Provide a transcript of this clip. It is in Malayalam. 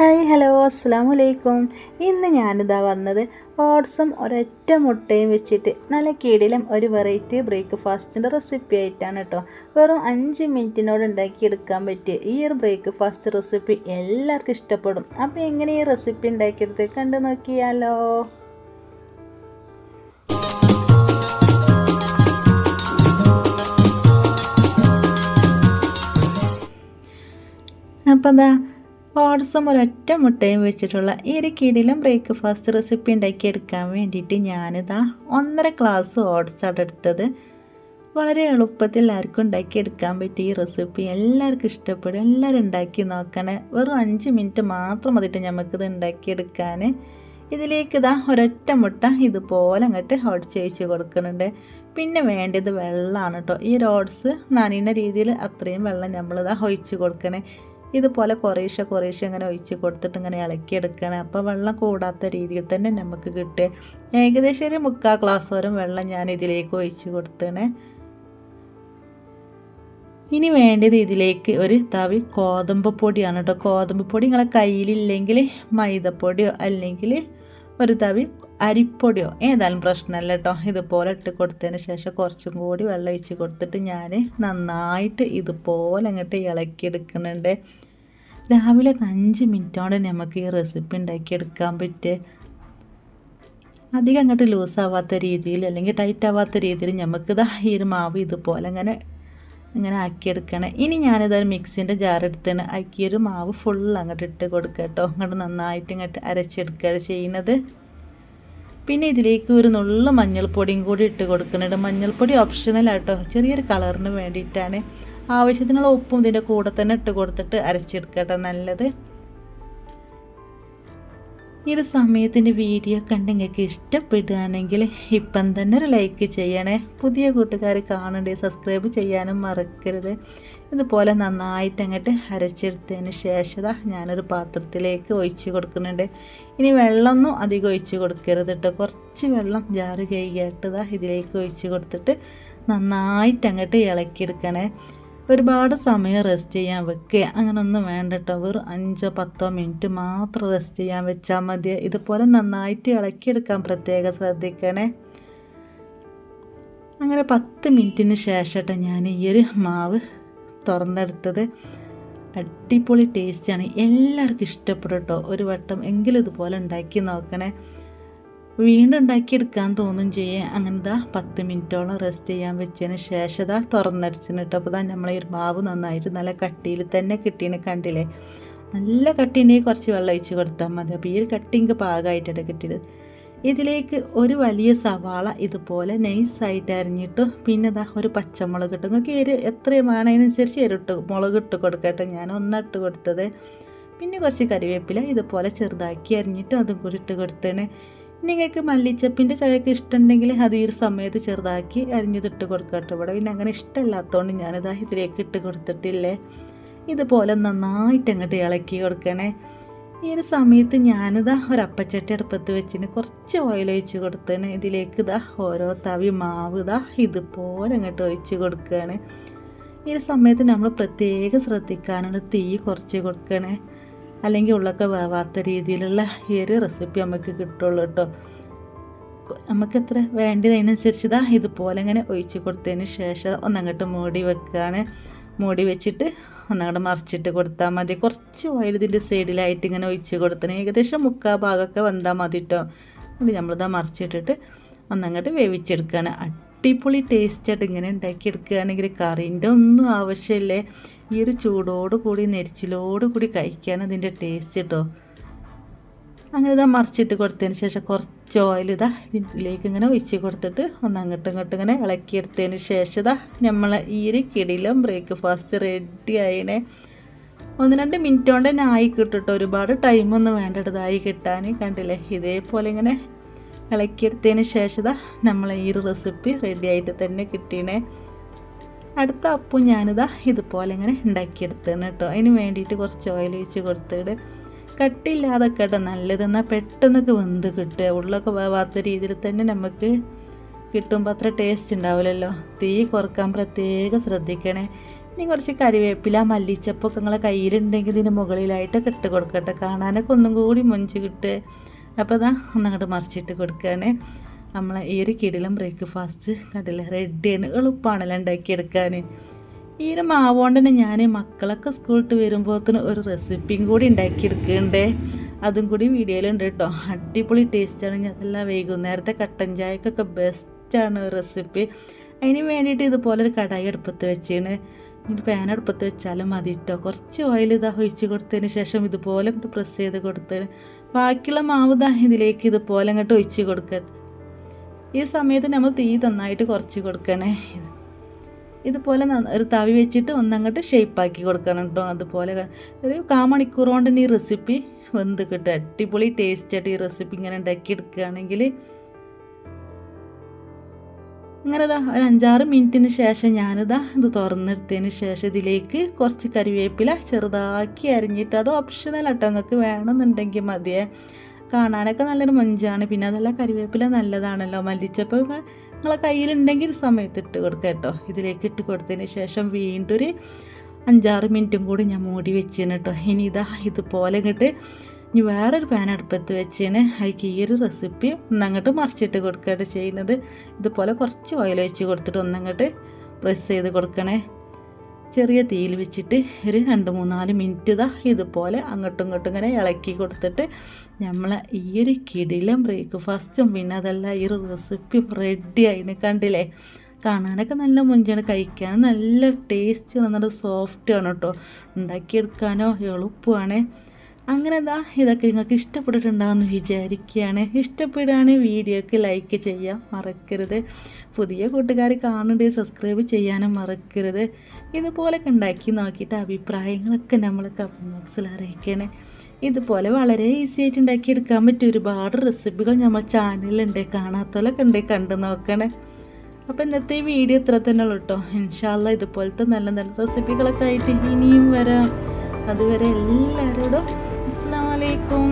ഹായ് ഹലോ അസ്സാം വലൈക്കും ഇന്ന് ഞാനിതാ വന്നത് ഓട്സും ഒരൊറ്റ മുട്ടയും വെച്ചിട്ട് നല്ല കീടിലും ഒരു വെറൈറ്റി ബ്രേക്ക്ഫാസ്റ്റിന്റെ റെസിപ്പി ആയിട്ടാണ് കേട്ടോ വെറും അഞ്ച് മിനിറ്റിനോട് ഉണ്ടാക്കിയെടുക്കാൻ പറ്റിയ ഈ ഒരു ബ്രേക്ക്ഫാസ്റ്റ് റെസിപ്പി എല്ലാവർക്കും ഇഷ്ടപ്പെടും. അപ്പോൾ എങ്ങനെ ഈ റെസിപ്പി ഉണ്ടാക്കിയെടുത്ത് കണ്ടു നോക്കിയാലോ. അപ്പോൾ എന്താ ഓട്സും ഒരൊറ്റ മുട്ടയും വെച്ചിട്ടുള്ള ഈ ഒരു കിടിലും ബ്രേക്ക്ഫാസ്റ്റ് റെസിപ്പി ഉണ്ടാക്കിയെടുക്കാൻ വേണ്ടിയിട്ട് ഞാനിതാ ഒന്നര ഗ്ലാസ് ഓട്സ് എടുത്തത്. വളരെ എളുപ്പത്തിൽ എല്ലാവർക്കും ഉണ്ടാക്കിയെടുക്കാൻ പറ്റിയ ഈ റെസിപ്പി എല്ലാവർക്കും ഇഷ്ടപ്പെടും. എല്ലാവരും ഉണ്ടാക്കി നോക്കണേ. വെറും അഞ്ച് മിനിറ്റ് മാത്രം മതിട്ട് നമുക്കിത് ഉണ്ടാക്കിയെടുക്കാൻ ഇതിലേക്ക് ഇതാ ഒരൊറ്റ മുട്ട ഇതുപോലെ അങ്ങോട്ട് ഓട്സ് ചേച്ച് കൊടുക്കുന്നുണ്ട്. പിന്നെ വേണ്ടത് വെള്ളമാണ് കേട്ടോ. ഈ ഓട്സ് നനയുന്ന രീതിയിൽ അത്രയും വെള്ളം നമ്മളിതാ ഒഴിച്ച് കൊടുക്കണേ. ഇതുപോലെ കുറേശ്ശെ കുറേശ്ശെ ഇങ്ങനെ ഒഴിച്ച് കൊടുത്തിട്ട് ഇങ്ങനെ ഇളക്കിയെടുക്കണം. അപ്പോൾ വെള്ളം കൂടാത്ത രീതിയിൽ തന്നെ നമുക്ക് കിട്ടുക. ഏകദേശം ഒരു മുക്കാൽ ഗ്ലാസ് വരും വെള്ളം ഞാൻ ഇതിലേക്ക് ഒഴിച്ച് കൊടുത്തണേ. ഇനി വേണ്ടത് ഇതിലേക്ക് ഒരു തവി ഗോതമ്പ് പൊടിയാണ് കേട്ടോ. ഗോതമ്പ് പൊടി നിങ്ങളെ കയ്യിലില്ലെങ്കിൽ മൈദപ്പൊടിയോ അല്ലെങ്കിൽ ഒരു തവി അരിപ്പൊടിയോ ഏതായാലും പ്രശ്നമല്ല കേട്ടോ. ഇതുപോലെ ഇട്ട് കൊടുത്തതിന് ശേഷം കുറച്ചും കൂടി വെള്ളം ഒഴിച്ച് കൊടുത്തിട്ട് ഞാൻ നന്നായിട്ട് ഇതുപോലെ അങ്ങോട്ട് ഇളക്കിയെടുക്കുന്നുണ്ട്. രാവിലെ അഞ്ച് മിനിറ്റോടെ നമുക്ക് ഈ റെസിപ്പി ഉണ്ടാക്കിയെടുക്കാൻ പറ്റുക അധികം അങ്ങോട്ട് ലൂസാവാത്ത രീതിയിൽ അല്ലെങ്കിൽ ടൈറ്റ് ആവാത്ത രീതിയിൽ നമുക്കിതാ ഈ ഒരു മാവ് ഇതുപോലെ അങ്ങനെ ഇങ്ങനെ ആക്കിയെടുക്കണം. ഇനി ഞാനിത് മിക്സിന്റെ ജാർ എടുത്താണ്. ആക്കിയൊരു മാവ് ഫുൾ അങ്ങോട്ട് ഇട്ട് കൊടുക്കുക കേട്ടോ. അങ്ങോട്ട് നന്നായിട്ട് ഇങ്ങോട്ട് അരച്ചെടുക്കുകയാണ് ചെയ്യുന്നത്. പിന്നെ ഇതിലേക്ക് ഒരു നുള്ള മഞ്ഞൾപ്പൊടിയും കൂടി ഇട്ട് കൊടുക്കുന്നുണ്ട് മഞ്ഞൾപ്പൊടി ഓപ്ഷണലാട്ടോ ചെറിയൊരു കളറിന് വേണ്ടിയിട്ടാണ്. ആവശ്യത്തിനുള്ള ഉപ്പും ഇതിന്റെ കൂടെ തന്നെ ഇട്ട് കൊടുത്തിട്ട് അരച്ചെടുക്കട്ടെ നല്ലത്. ഇത് സമയത്തിന്റെ വീഡിയോ കണ്ട് നിങ്ങൾക്ക് ഇഷ്ടപ്പെടുകയാണെങ്കിൽ ഇപ്പം തന്നെ ഒരു ലൈക്ക് ചെയ്യണേ. പുതിയ കൂട്ടുകാർ കാണണ്ടേ സബ്സ്ക്രൈബ് ചെയ്യാനും മറക്കരുത്. ഇതുപോലെ നന്നായിട്ട് അങ്ങോട്ട് അരച്ചെടുത്തതിന് ശേഷം ഞാനൊരു പാത്രത്തിലേക്ക് ഒഴിച്ച് കൊടുക്കുന്നുണ്ട്. ഇനി വെള്ളമൊന്നും അധികം ഒഴിച്ച് കൊടുക്കരുത് കേട്ടോ കുറച്ച് വെള്ളം ജാറ് കഴുകിയിട്ട് ഇതിലേക്ക് ഒഴിച്ച് കൊടുത്തിട്ട് നന്നായിട്ട് അങ്ങോട്ട് ഇളക്കിയെടുക്കണേ. ഒരുപാട് സമയം റെസ്റ്റ് ചെയ്യാൻ വെക്കുക. അങ്ങനൊന്നും വേണ്ട കേട്ടോ വെറും അഞ്ചോ പത്തോ മിനിറ്റ് മാത്രം റെസ്റ്റ് ചെയ്യാൻ വെച്ചാൽ മതി. ഇതുപോലെ നന്നായിട്ട് ഇളക്കിയെടുക്കാൻ പ്രത്യേകം ശ്രദ്ധിക്കണേ. അങ്ങനെ പത്ത് മിനിറ്റിന് ശേഷം ഞാൻ ഈ ഒരു മാവ് തുറന്നെടുത്തത്. അടിപൊളി ടേസ്റ്റാണ് എല്ലാവർക്കും ഇഷ്ടപ്പെടും കേട്ടോ ഒരു വട്ടം എങ്കിലും ഇതുപോലെ ഉണ്ടാക്കി നോക്കണേ. വീണ്ടും ഉണ്ടാക്കിയെടുക്കാൻ തോന്നും ചെയ്യേ. അങ്ങനെതാ പത്ത് മിനിറ്റോളം റെസ്റ്റ് ചെയ്യാൻ വെച്ചതിന് ശേഷം ഇതാ തുറന്നടിച്ചിന് കേട്ടോ അപ്പോൾ നമ്മളെ ഈ മാവ് നന്നായിട്ട് നല്ല കട്ടിയിൽ തന്നെ കിട്ടീന് കണ്ടില്ലേ? നല്ല കട്ടീനെ കുറച്ച് വെള്ളം ഒഴിച്ച് കൊടുത്താൽ മതി. അപ്പോൾ ഈ ഒരു കട്ടിങ് പാകമായിട്ടാണ് കിട്ടിയത്. ഇതിലേക്ക് ഒരു വലിയ സവാള ഇതുപോലെ നൈസായിട്ട് അരിഞ്ഞിട്ട് പിന്നെ ഇതാ ഒരു പച്ചമുളക് കിട്ടും നിങ്ങൾക്ക് എരി എത്രയും വേണതിനനുസരിച്ച് എരിട്ട് മുളക് ഇട്ട് കൊടുക്കട്ടെ. ഞാൻ ഒന്നിട്ട് കൊടുത്തത്. പിന്നെ കുറച്ച് കറിവേപ്പില ഇതുപോലെ ചെറുതാക്കി അരിഞ്ഞിട്ട് അതും കൂടി ഇട്ട് കൊടുത്തേണ്. നിങ്ങൾക്ക് മല്ലിച്ചപ്പിന്റെ ചായക്ക് ഇഷ്ടമുണ്ടെങ്കിൽ അത് ഈ ഒരു സമയത്ത് ചെറുതാക്കി അരിഞ്ഞതിട്ട് കൊടുക്കട്ടെ ഇവിടെ പിന്നെ അങ്ങനെ ഇഷ്ടമില്ലാത്തതുകൊണ്ട് ഞാനിതാ ഇതിലേക്ക് ഇട്ട് കൊടുത്തിട്ടില്ലേ? ഇതുപോലെ നന്നായിട്ട് അങ്ങോട്ട് ഇളക്കി കൊടുക്കണേ. ഈ ഒരു സമയത്ത് ഞാനിതാ ഒരു അപ്പച്ചട്ടി അടുപ്പത്ത് വെച്ചിന് കുറച്ച് ഓയിൽ ഒഴിച്ച് കൊടുത്തേന് ഇതിലേക്ക് ഇതാ ഓരോ തവി മാവ് ഇതാ ഇതുപോലെ അങ്ങോട്ട് ഒഴിച്ച് കൊടുക്കുകയാണ് ഈ ഒരു സമയത്ത് നമ്മൾ പ്രത്യേകം ശ്രദ്ധിക്കാനുള്ള തീ കുറച്ച് കൊടുക്കണേ. അല്ലെങ്കിൽ ഉള്ളൊക്കെ വേവാത്ത രീതിയിലുള്ള ഈ ഒരു റെസിപ്പി നമുക്ക് കിട്ടുള്ളൂ കേട്ടോ നമുക്ക് എത്ര വേണ്ടതിനനുസരിച്ച് ഇതാ ഇതുപോലെ ഇങ്ങനെ ഒഴിച്ച് കൊടുത്തതിന് ശേഷം ഒന്നങ്ങോട്ട് മൂടി വെക്കുകയാണ് മൂടി വെച്ചിട്ട് ഒന്നങ്ങോട്ട് മറിച്ചിട്ട് കൊടുത്താൽ മതി. കുറച്ച് ഓയിൽ ഇതിന്റെ സൈഡിലായിട്ട് ഇങ്ങനെ ഒഴിച്ച് കൊടുത്തണം ഏകദേശം മുക്കാൽ ഭാഗമൊക്കെ വന്നാൽ മതി കേട്ടോ അത് നമ്മളിതാ മറിച്ചിട്ടിട്ട് ഒന്നങ്ങോട്ട് വേവിച്ചെടുക്കുകയാണ് അടിപൊളി ടേസ്റ്റായിട്ട് ഇങ്ങനെ ഉണ്ടാക്കിയെടുക്കുകയാണെങ്കിൽ കറീന്റെ ഒന്നും ആവശ്യമില്ലേ? ഈ ഒരു ചൂടോട് കൂടി നെരിച്ചിലോട് കൂടി കഴിക്കാൻ അതിന്റെ ടേസ്റ്റ് കേട്ടോ അങ്ങനെ ഇതാ മറിച്ചിട്ട് കൊടുത്തതിന് ശേഷം കുറച്ച് ഓയിൽ ഇതാ ഇതിലേക്ക് ഇങ്ങനെ ഒഴിച്ച് കൊടുത്തിട്ട് ഒന്ന് അങ്ങോട്ടും ഇങ്ങോട്ടും ഇങ്ങനെ ഇളക്കിയെടുത്തതിന് ശേഷം ഇതാ നമ്മൾ ഈ ഒരു കിടിലും ബ്രേക്ക്ഫാസ്റ്റ് റെഡി ആയിനെ. ഒന്ന് രണ്ട് മിനിറ്റ് കൊണ്ട് തന്നെ ആയി കിട്ടിട്ടോ ഒരുപാട് ടൈമൊന്നും വേണ്ടതായി കിട്ടാൻ. കണ്ടില്ലേ? ഇതേപോലെ ഇങ്ങനെ ഇളക്കിയെടുത്തതിന് ശേഷം നമ്മൾ ഈ ഒരു റെസിപ്പി റെഡി ആയിട്ട് തന്നെ കിട്ടീനെ. അടുത്ത അപ്പം ഞാനിതാ ഇതുപോലെ ഇങ്ങനെ ഉണ്ടാക്കിയെടുത്തേന് കേട്ടോ. അതിന് വേണ്ടിയിട്ട് കുറച്ച് ഓയിൽ ഒഴിച്ച് കൊടുത്തിട്ട് കട്ടില്ലാതെ കേട്ടോ. നല്ലതെന്നാൽ പെട്ടെന്നൊക്കെ വെന്ത് കിട്ടുക. ഉള്ളൊക്കെ വേവാത്ത രീതിയിൽ തന്നെ നമുക്ക് കിട്ടുമ്പോൾ അത്ര ടേസ്റ്റ് ഉണ്ടാവില്ലല്ലോ. തീ കുറയ്ക്കാൻ പ്രത്യേകം ശ്രദ്ധിക്കണേ. ഇനി കുറച്ച് കറിവേപ്പില മല്ലിച്ചപ്പൊക്കെ നിങ്ങളെ കയ്യിലുണ്ടെങ്കിൽ ഇതിന് മുകളിലായിട്ടൊക്കെ ഇട്ട് കൊടുക്കട്ടെ. കാണാനൊക്കെ ഒന്നും കൂടി മുഞ്ചി കിട്ടുക. അപ്പോൾ ഇതാ ഒന്നങ്ങോട്ട് മറിച്ചിട്ട് കൊടുക്കുകയാണ്. നമ്മളെ ഈ ഒരു ബ്രേക്ക്ഫാസ്റ്റ് കണ്ടില്ല? റെഡിയാണ് എളുപ്പമാണല്ലോ ഉണ്ടാക്കിയെടുക്കാൻ. ഈ ഒരു മാവുകൊണ്ട് ഞാൻ മക്കളൊക്കെ സ്കൂളിട്ട് വരുമ്പോഴത്തേന് ഒരു റെസിപ്പിയും കൂടി ഉണ്ടാക്കിയെടുക്കുന്നുണ്ടേ. അതും കൂടി വീഡിയോയിലുണ്ട് കേട്ടോ. അടിപൊളി ടേസ്റ്റാണ് അതെല്ലാം വൈകുന്നേരത്തെ കട്ടൻ ചായക്കൊക്കെ ബെസ്റ്റാണ് റെസിപ്പി അതിന് വേണ്ടിയിട്ട് ഇതുപോലെ ഒരു കടായി അടുപ്പത്ത് വെച്ചാണ് ഇനി പാൻ അടുപ്പത്ത് വെച്ചാലും മതി കേട്ടോ കുറച്ച് ഓയിൽ ഇതാ ഒഴിച്ച് കൊടുത്തതിന് ശേഷം ഇതുപോലെ പ്രസ് ചെയ്ത് കൊടുത്തതിന് ബാക്കിയുള്ള മാവ് ഇതാ ഇതിലേക്ക് ഇതുപോലെ അങ്ങോട്ട് ഒഴിച്ച് കൊടുക്കട്ടെ. ഈ സമയത്ത് നമ്മൾ തീ നന്നായിട്ട് കുറച്ച് കൊടുക്കണേ. ഇതുപോലെ ഒരു തവി വെച്ചിട്ട് ഒന്നങ്ങോട്ട് ഷേപ്പാക്കി കൊടുക്കണം കേട്ടോ അതുപോലെ ഒരു കാ മണിക്കൂർ കൊണ്ട് ഈ റെസിപ്പി വെന്ത് കിട്ടും. അടിപൊളി ടേസ്റ്റായിട്ട് ഈ റെസിപ്പി ഇങ്ങനെ ഉണ്ടാക്കി എടുക്കുകയാണെങ്കിൽ അങ്ങനെ ഇതാ ഒരു അഞ്ചാറ് മിനിറ്റിന് ശേഷം ഞാനിതാ ഇത് തുറന്നെടുത്തതിന് ശേഷം ഇതിലേക്ക് കുറച്ച് കറിവേപ്പില ചെറുതാക്കി അരിഞ്ഞിട്ട് അത് ഓപ്ഷണൽ ആട്ടോ. നിങ്ങൾക്ക് വേണമെന്നുണ്ടെങ്കിൽ മതിയേ. കാണാനൊക്കെ നല്ലൊരു മഞ്ചാണ്. പിന്നെ അതല്ല കറിവേപ്പില നല്ലതാണല്ലോ. മല്ലിച്ചപ്പ് നിങ്ങളെ കയ്യിലുണ്ടെങ്കിൽ സമയത്ത് ഇട്ട് കൊടുക്കുക കേട്ടോ. ഇതിലേക്ക് ഇട്ട് കൊടുത്തതിന് ശേഷം വീണ്ടും ഒരു അഞ്ചാറ് മിനിറ്റും കൂടി ഞാൻ മൂടി വെച്ചേന് കേട്ടോ. ഇനി ഇതാ ഇതുപോലെ ഇങ്ങോട്ട് ഇനി വേറൊരു പാൻ അടുപ്പത്ത് വെച്ചാണ് അതിക്ക് ഈ ഒരു റെസിപ്പി ഒന്നങ്ങോട്ട് മറിച്ചിട്ട് കൊടുക്കുകയാണ് ചെയ്യുന്നത്. ഇതുപോലെ കുറച്ച് ഓയിൽ വെച്ച് കൊടുത്തിട്ട് ഒന്നങ്ങോട്ട് പ്രസ് ചെയ്ത് കൊടുക്കണേ. ചെറിയ തീയിൽ വെച്ചിട്ട് ഒരു രണ്ട് മൂന്നാൽ മിനിറ്റ് ഇതാ ഇതുപോലെ അങ്ങോട്ടും ഇങ്ങോട്ടും ഇങ്ങനെ ഇളക്കി കൊടുത്തിട്ട് നമ്മൾ ഈ ഒരു കിടിലം ബ്രേക്ക്ഫാസ്റ്റും പിന്നെ അതല്ല ഈ റെസിപ്പിയും റെഡി ആയിന് കണ്ടില്ലേ? കാണാനൊക്കെ നല്ല മുഞ്ചാണ് കഴിക്കാൻ നല്ല ടേസ്റ്റ് നല്ല സോഫ്റ്റ് ആണ് കേട്ടോ ഉണ്ടാക്കിയെടുക്കാനോ എളുപ്പമാണ്. അങ്ങനെ എന്താ ഇതൊക്കെ നിങ്ങൾക്ക് ഇഷ്ടപ്പെട്ടിട്ടുണ്ടാകുമെന്ന് വിചാരിക്കുകയാണ്. ഇഷ്ടപ്പെടുകയാണെങ്കിൽ വീഡിയോക്ക് ലൈക്ക് ചെയ്യാം മറക്കരുത്. പുതിയ കൂട്ടുകാർ കാണുന്നുണ്ട് സബ്സ്ക്രൈബ് ചെയ്യാനും മറക്കരുത്. ഇതുപോലൊക്കെ ഉണ്ടാക്കി നോക്കിയിട്ട് അഭിപ്രായങ്ങളൊക്കെ നമ്മൾ കമന്റ് ബോക്സിൽ അറിയിക്കണേ. ഇതുപോലെ വളരെ ഈസി ആയിട്ട് ഉണ്ടാക്കിയെടുക്കാൻ പറ്റിയ ഒരുപാട് റെസിപ്പികൾ നമ്മൾ ചാനലിലുണ്ട് കാണാത്തവരൊക്കെ ഉണ്ട് കണ്ടു നോക്കണേ. അപ്പോൾ ഇന്നത്തെ വീഡിയോ ഇത്ര തന്നെ ഉള്ളൂ കേട്ടോ ഇൻഷാല്ല ഇതുപോലത്തെ നല്ല നല്ല റെസിപ്പികളൊക്കെ ആയിട്ട് ഇനിയും വരാം. അതുവരെ എല്ലാവരോടും അസ്സാം വലൈക്കും